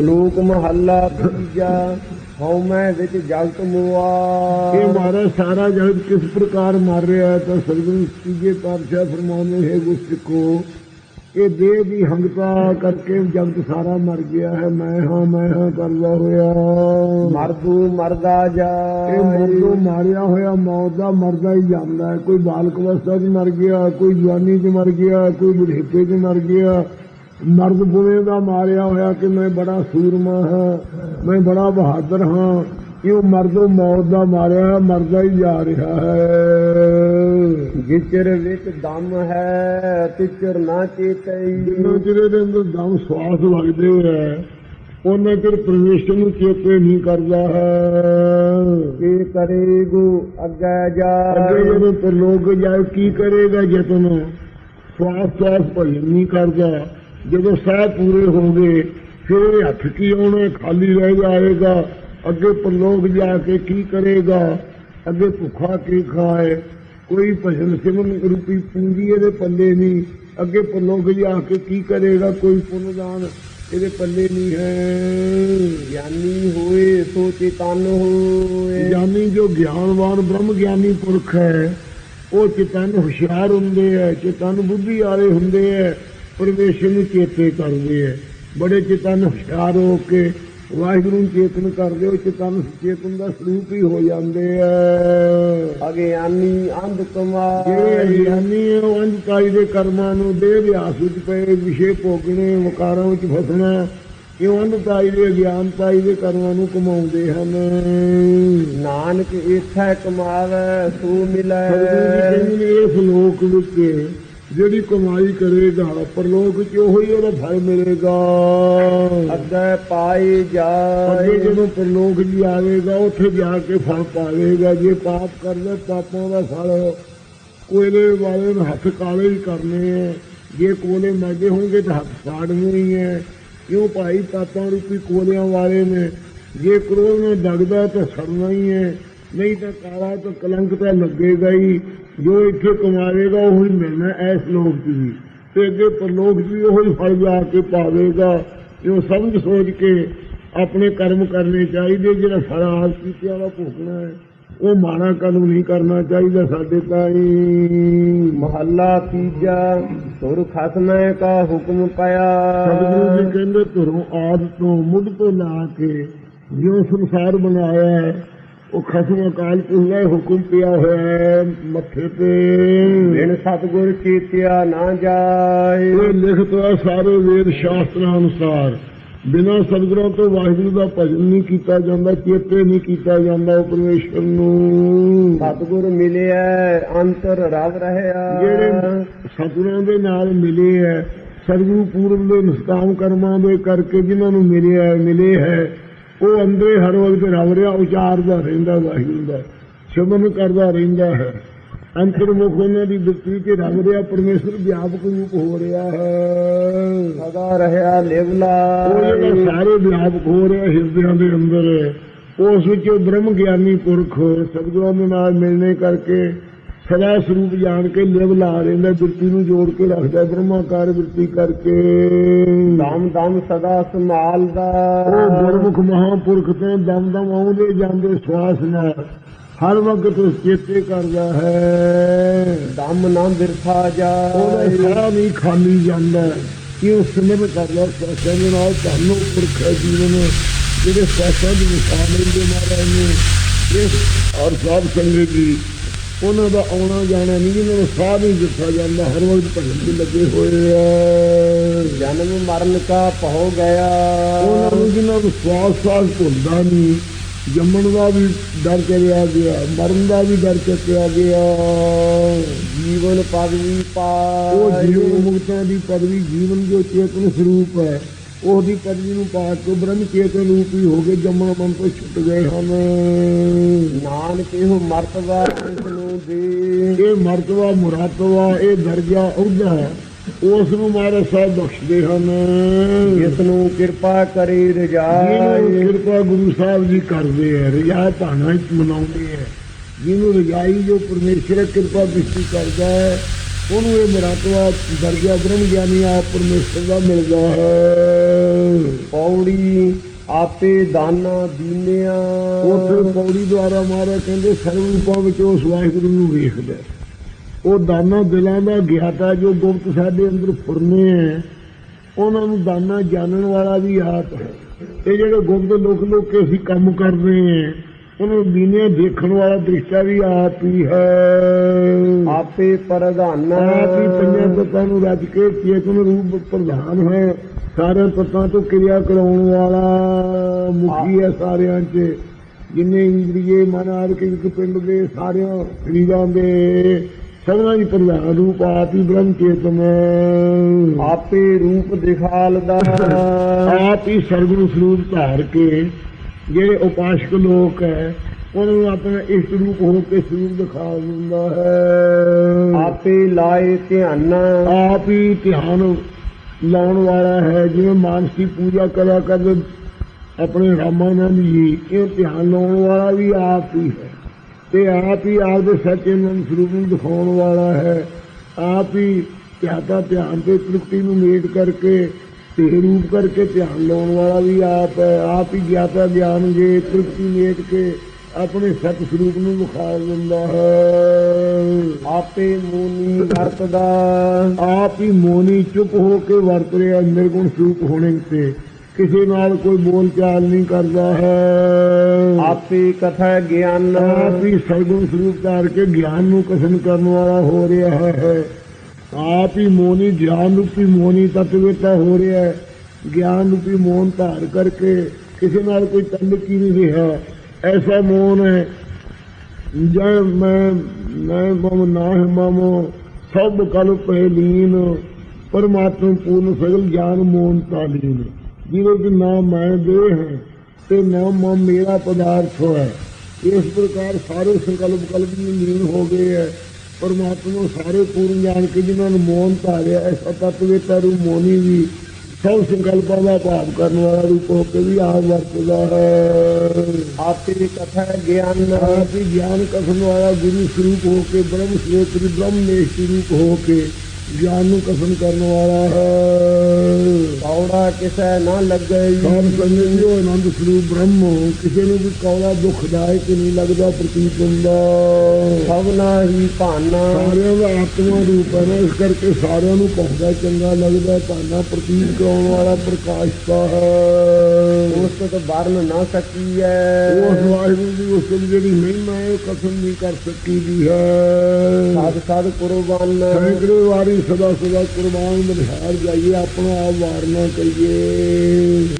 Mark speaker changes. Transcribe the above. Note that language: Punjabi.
Speaker 1: ਸ਼ਲੋਕ ਮਹੱਲਾ ਤੀਜਾ ਹਉ ਮੈਂ ਵਿੱਚ ਜਗਤ ਮੁਆ।
Speaker 2: ਇਹ ਮਹਾਰਾਜ ਸਾਰਾ ਜਗਤ ਕਿਸ ਪ੍ਰਕਾਰ ਮਰ ਰਿਹਾ ਹੈ ਤਾਂ ਸਤਿਗੁਰੂ ਤੀਜੇ ਪਾਤਸ਼ਾਹ ਫਰਮਾਉਂਦੇ ਹੈ ਗੁਸਤਿਕੋ ਇਹ ਦੇਹ ਦੀ ਹੰਗਤਾ ਕਰਕੇ ਜਗਤ ਸਾਰਾ ਮਰ ਗਿਆ ਹੈ। ਮੈਂ ਹਾਂ ਮੈਂ ਹਾਂ ਕਰਦਾ ਹੋਇਆ।
Speaker 1: ਮਰਦੂ ਮਰਦਾ ਜਾ।
Speaker 2: ਇਹ ਮਰਦੋਂ ਮਾਰਿਆ ਹੋਇਆ ਮੌਤ ਦਾ ਮਰਦਾ ਹੀ ਜਾਂਦਾ ਹੈ। ਕੋਈ ਬਾਲਕ ਅਵਸਥਾ 'ਚ ਮਰ ਗਿਆ ਕੋਈ ਜਵਾਨੀ 'ਚ ਮਰ ਗਿਆ ਕੋਈ ਬੁਢੇਪੇ 'ਚ ਮਰ ਗਿਆ ਮਰਦ ਬੁਣੇ ਦਾ ਮਾਰਿਆ ਹੋਇਆ ਕਿ ਮੈਂ ਬੜਾ ਸੂਰਮਾ ਹਾਂ ਮੈਂ ਬੜਾ ਬਹਾਦਰ ਹਾਂ ਇਹ ਮਰਦੋਂ ਮੌਤ ਦਾ ਮਾਰਿਆ ਹੋਇਆ ਮਰਦਾ ਹੀ ਜਾ ਰਿਹਾ ਹੈ।
Speaker 1: ਜਿਚਰ ਵਿੱਚ ਦਮ ਹੈ ਤਿਚਰ ਨਾ ਚੇਤਈ।
Speaker 2: ਜਿੰਨਾ ਚਿਰ ਦੇ ਅੰਦਰ ਦਮ ਸਵਾਸ ਵਗਦੇ ਹੈ ਉਹਨਾਂ ਚਿਰ ਪਰਮੇਸ਼ਰ ਨੂੰ ਚੇਤੇ ਨਹੀਂ ਕਰਦਾ ਹੈ।
Speaker 1: ਕੀ ਕਰੇਗੂ? ਅੱਗੇ ਜਾ।
Speaker 2: ਅੱਗੇ ਜਦੋਂ ਪਰਲੋਕ ਜਾਏ ਕੀ ਕਰੇਗਾ ਜਤਨ ਸਵਾਸ ਸਵਾਸ ਭਜਨ ਨਹੀਂ ਕਰਦਾ। ਜਦੋਂ ਸਾਹ ਪੂਰੇ ਹੋ ਗਏ ਫਿਰ ਹੱਥ ਕੀ ਆਉਣਾ ਖਾਲੀ ਰਹਿ ਜਾਏਗਾ ਅੱਗੇ ਪਰਲੋਕ ਜਾ ਕੇ ਕੀ ਕਰੇਗਾ ਅੱਗੇ ਭੁੱਖਾ ਕੀ ਖਾਏ ਕੋਈ ਭਜਨ ਸਿਮਰਨ ਰੂਪੀ ਪੂੰਜੀ ਇਹਦੇ ਪੱਲੇ ਨਹੀਂ ਅੱਗੇ ਪਰਲੋਕ ਜਾ ਕੇ ਕੀ ਕਰੇਗਾ ਕੋਈ ਪੁੰਨਦਾਨ ਇਹਦੇ ਪੱਲੇ ਨਹੀਂ ਹੈ।
Speaker 1: ਗਿਆਨੀ ਹੋਏ ਸੋ ਚੇਤਨ ਹੋਏ।
Speaker 2: ਗਿਆਨੀ ਜੋ ਗਿਆਨਵਾਨ ਬ੍ਰਹਮ ਗਿਆਨੀ ਪੁਰਖ ਹੈ ਉਹ ਚੇਤਨ ਹੁਸ਼ਿਆਰ ਹੁੰਦੇ ਹੈ ਚੇਤਨ ਬੁੱਧੀ ਵਾਲੇ ਹੁੰਦੇ ਹੈ ਪਰਮੇਸ਼ਰ ਨੂੰ ਚੇਤੇ ਕਰਦੇ ਹੈ ਬੜੇ ਚੇਤਨ ਹੁਸ਼ਿਆਰ ਹੋ ਕੇ ਵਾਹਿਗੁਰੂ ਨੂੰ ਚੇਤਨ ਕਰਦੇ ਹੋ ਚੇਤਨ ਚੇਤਨ ਦਾ ਸਰੂਪ ਹੀ ਹੋ ਜਾਂਦੇ ਹੈ
Speaker 1: ਅਗਿਆਨੀ ਅੰਧ ਕੁਮਾਰ।
Speaker 2: ਜਿਹੜੇ ਗਿਆਨੀ ਉਹ ਅੰਧਕਾਰੀ ਦੇ ਕਰਮਾਂ ਨੂੰ ਦੇਹ ਵਿਆਸ ਵਿੱਚ ਪਏ ਵਿਸ਼ੇ ਭੋਗਣੇ ਵਕਾਰਾਂ ਵਿੱਚ ਫਸਣਾ ਇਹ ਅੰਧਕਾਰੀ ਦੇ ਗਿਆਨਤਾਈ ਦੇ ਕਰਮਾਂ ਨੂੰ ਕਮਾਉਂਦੇ ਹਨ?
Speaker 1: ਨਾਨਕ ਏਥੈ ਕਮਾਵੈ ਸੋ ਮਿਲੈ।
Speaker 2: ਇਸ ਲੋਕ ਵਿੱਚ ਜਿਹੜੀ ਕਮਾਈ ਕਰੇਗਾ ਪਰਲੋਕ ਚ ਉਹੀ ਉਹਦਾ ਫਲ ਮਿਲੇਗਾ।
Speaker 1: ਅੱਗੇ ਪਾਈ ਜਾਏ।
Speaker 2: ਜਦੋਂ ਪਰਲੋਕ ਜੀ ਆਵੇਗਾ ਉੱਥੇ ਜਾ ਕੇ ਫਲ ਪਾਵੇਗਾ। ਜੇ ਪਾਪ ਕਰਦਾ ਪਾਪਾਂ ਦਾ ਫਲ ਕੋਇਲੇ ਵਾਲੇ ਨੂੰ ਹੱਥ ਕਾਲੇ ਹੀ ਕਰਨੇ ਹੈ ਜੇ ਕੋਲੇ ਮੈਦੇ ਹੋਣਗੇ ਤਾਂ ਹੱਥ ਸਾੜਨੇ ਹੀ ਹੈ ਕਿਉਂ ਭਾਈ? ਪਾਪਾਂ ਰੂਪੀ ਕੋਲਿਆਂ ਵਾਲੇ ਨੇ। ਜੇ ਕਰੋਧ ਨਾਲ ਦਗਦਾ ਤਾਂ ਸੜਨਾ ਹੀ ਹੈ ਨਹੀਂ ਤਾਂ ਕਾਲਾ ਤਾਂ ਕਲੰਕ ਤਾਂ ਲੱਗੇਗਾ ਹੀ। ਜੋ ਇੱਥੇ ਕਮਾਵੇਗਾ ਉਹ ਹੀ ਮਿਲਣਾ ਇਸ ਲੋਕ ਵੀ ਤੇ ਅੱਗੇ ਪਰਲੋਕ ਵੀ ਉਹ ਹੀ ਫਲ ਜਾ ਕੇ ਪਾਵੇਗਾ। ਜੋ ਸਮਝ ਸੋਚ ਕੇ ਆਪਣੇ ਕਰਮ ਕਰਨੇ ਚਾਹੀਦੇ ਜਿਹੜਾ ਸਾਰਾ ਆਸ ਕੀਤਿਆਂ ਦਾ ਭੋਗਣਾ ਹੈ ਉਹ ਮਾੜਾ ਕਰਮ ਨਹੀਂ ਕਰਨਾ ਚਾਹੀਦਾ ਸਾਡੇ ਤਾਈ।
Speaker 1: ਮਹੱਲਾ ਤੀਜਾ ਸੁਰ ਖਸਮੈ ਕਾ ਹੁਕਮ ਪਾਇਆ।
Speaker 2: ਸਤਿਗੁਰੂ ਜੀ ਕਹਿੰਦੇ ਧਰੋਂ ਆਦ ਤੋਂ ਮੁੱਢ ਤੋਂ ਲਾ ਕੇ ਜਿਉਂ ਸੰਸਾਰ ਬਣਾਇਆ ਹੈ ਉਹ ਖਸਮ ਅਕਾਲ ਪੁਰਖ ਹੁਕਮ ਪਿਆ ਹੋਇਆ ਮੱਥੇ ਤੇ।
Speaker 1: ਬਿਨ ਸਤਗੁਰ ਚੇਤਿਆ ਨਾ ਜਾਏ।
Speaker 2: ਇਹ ਲਿਖਤ ਸਾਰੇ ਵੇਦ ਸ਼ਾਸਤਰਾਂ ਅਨੁਸਾਰ। ਬਿਨਾਂ ਸਤਿਗੁਰਾਂ ਤੋਂ ਵਾਹਿਗੁਰੂ ਦਾ ਭਜਨ ਨਹੀਂ ਕੀਤਾ ਜਾਂਦਾ ਚੇਤੇ ਨਹੀਂ ਕੀਤਾ ਜਾਂਦਾ ਉਹ ਪਰਮੇਸ਼ਰ ਨੂੰ।
Speaker 1: ਸਤਗੁਰ ਮਿਲਿਆ ਅੰਤਰ ਰਵ ਰਹਿਆ
Speaker 2: ਜਿਹੜੇ ਸਤਿਗੁਰਾਂ ਦੇ ਨਾਲ ਮਿਲੇ ਹੈ ਸਤਿਗੁਰੂ ਪੂਰਬ ਦੇ ਨਿਸਕਾਮ ਕਰਮਾਂ ਦੇ ਕਰਕੇ ਜਿਨ੍ਹਾਂ ਨੂੰ ਮਿਲਿਆ ਮਿਲੇ ਹੈ ਉਹ ਅੰਦਰੇ ਹਰ ਵਕਤ ਰਵ ਰਿਹਾ ਉਚਾਰਦਾ ਰਹਿੰਦਾ ਵਾਹਿਗੁਰੂ ਦਾ ਸ਼ਬਨ ਕਰਦਾ ਰਹਿੰਦਾ ਹੈ। ਅੰਤਰਮੁਖ ਉਹਨਾਂ ਦੀ ਬਿਰਤੀ ਚ ਰਵ ਰਿਹਾ ਪਰਮੇਸ਼ਰ ਵਿਆਪਕ ਰੂਪ ਹੋ ਰਿਹਾ ਹੈ।
Speaker 1: ਸਦਾ ਰਹਿਆ ਲਿਵਲਾ।
Speaker 2: ਉਹ ਜਿਹੜਾ ਸਾਰੇ ਵਿਆਪਕ ਹੋ ਰਿਹਾ ਹਿਰਦਿਆਂ ਦੇ ਅੰਦਰ ਉਸ ਵਿੱਚ ਬ੍ਰਹਮ ਗਿਆਨੀ ਪੁਰਖ ਸਤਿਗੁਰਾਂ ਦੇ ਨਾਲ ਮਿਲਣੇ ਕਰਕੇ ਸਦਾ ਸਰੂਪ ਜਾਣ ਕੇ ਲਿਵ ਲਾ ਰਹਿੰਦਾ ਬਿਰਤੀ ਨੂੰ ਜੋੜ ਕੇ ਰੱਖਦਾ ਬ੍ਰਹਮਾਕਾਰ ਬਿਰਤੀ ਕਰਕੇ।
Speaker 1: ਦਮ ਦਮ ਸਦਾ ਸੰਭਾਲਦਾ।
Speaker 2: ਉਹ ਗੁਰਮੁਖ ਮਹਾਪੁਰਖ ਤੋਂ ਦਮ ਦਮ ਆਉਂਦੇ ਜਾਂਦੇ ਸਵਾਸ ਨਾਲ ਹਰ ਵਕਤ ਉਸ ਚੇਤੇ ਕਰਦਾ ਹੈ।
Speaker 1: ਦਮ ਨਾ ਬਿਰਥਾ
Speaker 2: ਉਹਦਾ
Speaker 1: ਜਾਏ
Speaker 2: ਸਾਹ ਨਹੀਂ ਖਾਲੀ ਜਾਂਦਾ। ਕਿ ਉਹ ਸਿਮਰਨ ਕਰਦਾ ਸਵਾਸਾਂ ਦੇ ਨਾਲ ਤੁਹਾਨੂੰ ਪੁਰਖ ਜੀਵਨ। ਜਿਹੜੇ ਸਵਾਸਾਂ ਦੀ ਮਿਸਾਲ ਲੈਂਦੇ ਮਹਾਰਾਜ ਨੇ ਇਸ ਔਰ ਸਾਧ ਸੰਗਤ ਜੀ ਉਹਨਾਂ ਦਾ ਆਉਣਾ ਜਾਣਾ ਨਹੀਂ ਜਿਹਨਾਂ ਨੂੰ ਸਾਹ ਨਹੀਂ ਦਿੱਤਾ ਜਾਂਦਾ ਹਰ ਵਕਤ ਭਜਨ ਤੇ ਲੱਗੇ ਹੋਏ ਆ।
Speaker 1: ਜਨਮ ਮਰਨ ਕਾ ਪਹੁ ਗਿਆ।
Speaker 2: ਉਹਨਾਂ ਨੂੰ ਜਿਹਨਾਂ ਨੂੰ ਸਵਾਸ ਸਾਹ ਭੁੱਲਦਾ ਨਹੀਂ ਜੰਮਣ ਦਾ ਵੀ ਡਰ ਚਲਿਆ ਗਿਆ ਮਰਨ ਦਾ ਵੀ ਡਰ ਚੱਕਿਆ ਗਿਆ।
Speaker 1: ਜੀਵਨ ਪਦਵੀ
Speaker 2: ਉਹ
Speaker 1: ਪਾਏ
Speaker 2: ਜੀਵਨ ਮੁਕਤਾਂ ਦੀ ਪਦਵੀ ਜੀਵਨ ਜੋ ਚੇਤਨ ਸਰੂਪ ਹੈ। ਉਹਦੀ ਪਦਵੀ ਨੂੰ ਪਾ ਕੇ ਬ੍ਰਹਮ ਚੇਤਨ ਰੂਪ ਹੀ ਹੋ ਕੇ ਜੰਮਣ ਮਨ ਤੋਂ ਛੁੱਟ ਗਏ ਹਨ।
Speaker 1: ਨਾਨਕ ਇਹੋ ਮਰਤਬਾ ਇਸ ਨੂੰ ਦੇ
Speaker 2: ਇਹ ਮਰਤਬਾ ਮੁਰਾਤਬਾ ਇਹ ਦਰਜਾ ਅਹੁਦਾ ਹੈ ਉਸ ਨੂੰ ਮਹਾਰਾਜ ਸਾਹਿਬ ਬਖਸ਼ਦੇ ਹਨ।
Speaker 1: ਜਿਸ ਨੂੰ ਕਿਰਪਾ ਕਰੇ ਰਜਾਏ
Speaker 2: ਕਿਰਪਾ ਗੁਰੂ ਸਾਹਿਬ ਜੀ ਕਰਦੇ ਹੈ ਰਜਾ ਭਾਣਾ ਚ ਮਨਾਉਂਦੇ ਹੈ। ਜਿਹਨੂੰ ਰਜਾਈ ਜੋ ਪਰਮੇਸ਼ਰ ਕਿਰਪਾ ਬਿਸਤੀ ਕਰਦਾ ਹੈ ਉਹਨੂੰ ਇਹ ਮਰਾਤਵਾ ਦਰਜਾ ਬ੍ਰਹਮ ਗਿਆਨੀ ਆਪ ਪਰਮੇਸ਼ਰ ਦਾ ਮਿਲਦਾ ਹੈ।
Speaker 1: ਪੌੜੀ ਆਪੇ ਦਾਨਾ ਦੀਨਿਆ।
Speaker 2: ਉੱਥੇ ਪੌੜੀ ਦੁਆਰਾ ਮਾਰਾ ਕਹਿੰਦੇ ਸਰਵ ਰੂਪਾਂ ਵਿੱਚ ਉਸ ਵਾਹਿਗੁਰੂ ਨੂੰ ਵੇਖਦਾ। ਉਹ ਦਾਨਾ ਦਿਲਾਂ ਦਾ ਗਿਆਤਾ ਜੋ ਗੁਪਤ ਸਾਡੇ ਅੰਦਰ ਫੁਰਨੇ ਹੈ ਉਹਨਾਂ ਨੂੰ ਦਾਨਾ ਜਾਣਨ ਵਾਲਾ ਵੀ ਆਪ ਹੈ। ਇਹ ਜਿਹੜੇ ਗੁਪਤ ਲੋਕ ਲੋਕ ਕੇ ਅਸੀਂ ਕੰਮ ਕਰਦੇ ਹਾਂ ਉਹਨਾਂ ਨੂੰ ਦੀਨੇ ਦੇਖਣ ਵਾਲਾ ਦ੍ਰਿਸ਼ਟਾ ਵੀ ਆਪ ਹੀ ਹੈ।
Speaker 1: ਆਪੇ ਪ੍ਰਧਾਨਾ
Speaker 2: ਆਪ ਹੀ ਪੰਜਾਂ ਤੱਤਾਂ ਨੂੰ ਰੱਜ ਕੇ ਚੇਤਨ ਰੂਪ ਪ੍ਰਧਾਨ ਹੈ। ਸਾਰੇ ਤੱਤਾਂ ਤੋਂ ਕਿਰਿਆ ਕਰਾਉਣ ਵਾਲਾ ਮੁਖੀ ਹੈ ਸਾਰਿਆਂ 'ਚ। ਜਿੰਨੇ ਇੰਦਰੀਏ ਮਨ ਆਦਿ ਕੇ ਇੱਕ ਪਿੰਡ ਦੇ ਸਾਰਿਆਂ ਸਰੀਰਾਂ ਦੇ ਸਭਨਾਂ ਦੀ ਪ੍ਰਧਾਨ ਰੂਪ ਆਪ ਹੀ ਬ੍ਰਹਮ ਚੇਤਨ
Speaker 1: ਆਪੇ ਰੂਪ ਦਿਖਾਲਦਾ
Speaker 2: ਆਪ ਹੀ ਸਰਗੁਣ ਸਰੂਪ ਧਾਰ ਕੇ ਜਿਹੜੇ ਉਪਾਸ਼ਕ ਲੋਕ ਹੈ ਉਹਨਾਂ ਨੂੰ ਆਪਣਾ ਇਸ਼ਟ ਰੂਪ ਹੋ ਕੇ ਸਰੂਪ ਦਿਖਾ ਦਿੰਦਾ ਹੈ।
Speaker 1: ਆਪੇ ਲਾਏ ਧਿਆਨ।
Speaker 2: ਆਪ ਹੀ ਧਿਆਨ ਲਾਉਣ ਵਾਲਾ ਹੈ ਜਿਵੇਂ ਮਾਨਸੀ ਪੂਜਾ ਕਰਿਆ ਕਰਦੇ ਆਪਣੇ ਰਾਮਾਨੰਦ ਜੀ ਇਹ ਧਿਆਨ ਲਾਉਣ ਵਾਲਾ ਵੀ ਆਪ ਹੀ ਹੈ। ਤੇ ਆਪ ਹੀ ਆਪ ਦੇ ਸੱਚੇ ਮਨ ਸਰੂਪ ਨੂੰ ਦਿਖਾਉਣ ਵਾਲਾ ਹੈ। ਆਪ ਹੀ ਧਿਆਤਾ ਧਿਆਨ ਤੇ ਤ੍ਰਿਪਤੀ ਨੂੰ ਮੇਟ ਕਰਕੇ ਤੇ ਰੂਪ ਕਰਕੇ ਧਿਆਨ ਲਾਉਣ ਵਾਲਾ ਵੀ ਆਪ ਹੈ ਆਪ ਹੀ ਗਿਆਤਾ ਗਿਆਨ ਜੇ ਤ੍ਰਿਪਤੀ ਮੇਟ ਕੇ ਆਪਣੇ ਸਤ ਸਰੂਪ ਨੂੰ ਵਿਖਾ ਦਿੰਦਾ ਹੈ।
Speaker 1: ਆਪੇ ਮੂਨੀ ਵਰਤਦਾ।
Speaker 2: ਆਪ ਹੀ ਮੋਨੀ ਚੁੱਪ ਹੋ ਕੇ ਵਰਤ ਰਿਹਾ ਨਿਰਗੁਣ ਸਰੂਪ ਹੋਣੇ ਤੇ। ਕਿਸੇ ਨਾਲ ਕੋਈ ਬੋਲ ਚਾਲ ਨਹੀਂ ਕਰਦਾ ਹੈ।
Speaker 1: ਆਪੇ ਕਥਾ ਗਿਆਨ।
Speaker 2: ਆਪ ਹੀ ਸਰਗੁਣ ਸਰੂਪ ਧਾਰ ਕੇ ਗਿਆਨ ਨੂੰ ਕਥਨ ਕਰਨ ਵਾਲਾ ਹੋ ਰਿਹਾ ਹੈ। ਆਪ ਹੀ ਮੋਨੀ ਗਿਆਨ ਰੂਪੀ ਮੋਨੀ ਤਤਵੇਤਾ ਹੋ ਰਿਹਾ ਹੈ। ਗਿਆਨ ਰੂਪੀ ਮੋਨ ਧਾਰ ਕਰਕੇ ਕਿਸੇ ਨਾਲ ਕੋਈ ਤੰਦਕ ਨਹੀਂ ਰਿਹਾ ਐਸਾ ਮੋਨ ਹੈ, ਜੈ ਮੈਂ ਮੈਂ ਮਮ ਨਾਹਿ ਮਮ, ਸਭ ਕਲ ਪਹਿ ਪਰਮਾਤਮਾ ਪੂਰਨ ਸਗਲ ਗਿਆਨ ਮੋਨ ਤਾਲੀਨ ਜਿਹਦੇ ਕਿ ਨਾ ਮੈਂ ਦੇ ਹੈ ਤੇ ਨਾ ਮਮ ਮੇਰਾ ਪਦਾਰਥ ਹੈ ਇਸ ਪ੍ਰਕਾਰ ਸਾਰੇ ਸੰਕਲਪ ਕਲਪ ਵੀ ਹੋ ਗਏ ਹੈ। ਪਰਮਾਤਮਾ ਨੂੰ ਸਾਰੇ ਪੂਰਨ ਜਾਣ ਕੇ ਜਿਨ੍ਹਾਂ ਨੂੰ ਮੋਨ ਧਾਰਿਆ ਐਸਾ ਤਤਵੇਤਾ ਰੂ ਮੋਨੀ ਵੀ ਸਭ ਸੰਕਲਪਾਂ ਦਾ ਭਾਵ ਕਰਨ ਵਾਲਾ ਰੂਪ ਹੋ ਕੇ ਵੀ ਆਪ ਵਰਤਦਾ ਹੈ।
Speaker 1: ਆਪੇ ਕਥਾ ਗਿਆਨ
Speaker 2: ਆਪ ਹੀ ਗਿਆਨ ਕਥਨ ਵਾਲਾ ਗੁਰੂ ਸਰੂਪ ਹੋ ਕੇ ਬ੍ਰਹਮ ਸਰੂਪ ਬ੍ਰਹਮ ਨਿਸ਼ਟ ਰੂਪ ਹੋ ਕੇ ਗਿਆਨ ਨੂੰ ਕਥਨ ਕਰਨ ਵਾਲਾ ਹੈ।
Speaker 1: ਕੌੜਾ ਕਿਸੈ ਨਾ ਲੱਗੇ।
Speaker 2: ਸਾਧ ਸੰਗਤ ਜੀ ਉਹ ਆਨੰਦ ਸਰੂਪ ਬ੍ਰਹਮ ਕਿਸੇ ਨੂੰ ਵੀ ਕੌੜਾ ਦੁਖਦਾਇਕ ਨਹੀਂ ਲੱਗਦਾ ਪ੍ਰਤੀਤ ਹੁੰਦਾ।
Speaker 1: ਸਭਨਾ ਹੀ ਭਾਨਾ।
Speaker 2: ਸਾਰਿਆਂ ਦਾ ਆਤਮਾ ਰੂਪ ਹੈ ਇਸ ਕਰਕੇ ਸਾਰਿਆਂ ਨੂੰ ਪਹੁੰਚਦਾ ਚੰਗਾ ਲੱਗਦਾ ਭਾਨਾ ਪ੍ਰਤੀਤ ਕਰਾਉਣ ਵਾਲਾ ਪ੍ਰਕਾਸ਼ਤਾ ਹੈ।
Speaker 1: ਉਸਤ ਵਰਨ ਨਾ ਸਕੀਐ।
Speaker 2: ਉਸ ਵਾਹਿਗੁਰੂ ਦੀ ਉਸ ਦੀ ਜਿਹੜੀ ਮਹਿਮਾ ਹੈ ਉਹ ਕਥਨ ਨਹੀਂ ਕਰ ਸਕੀ ਦੀ ਹੈ।
Speaker 1: ਸਦ ਸਦ ਕੁਰਬਾਨ।
Speaker 2: ਸੈਂਕੜੇ ਵਾਰੀ ਸਦਾ ਸਦਾ ਕੁਰਬਾਨ ਮਨਹਾਰ ਜਾਈਏ ਆਪਣਾ ਆਪ ਵਾਰਨਾ ਕਰੀਏ।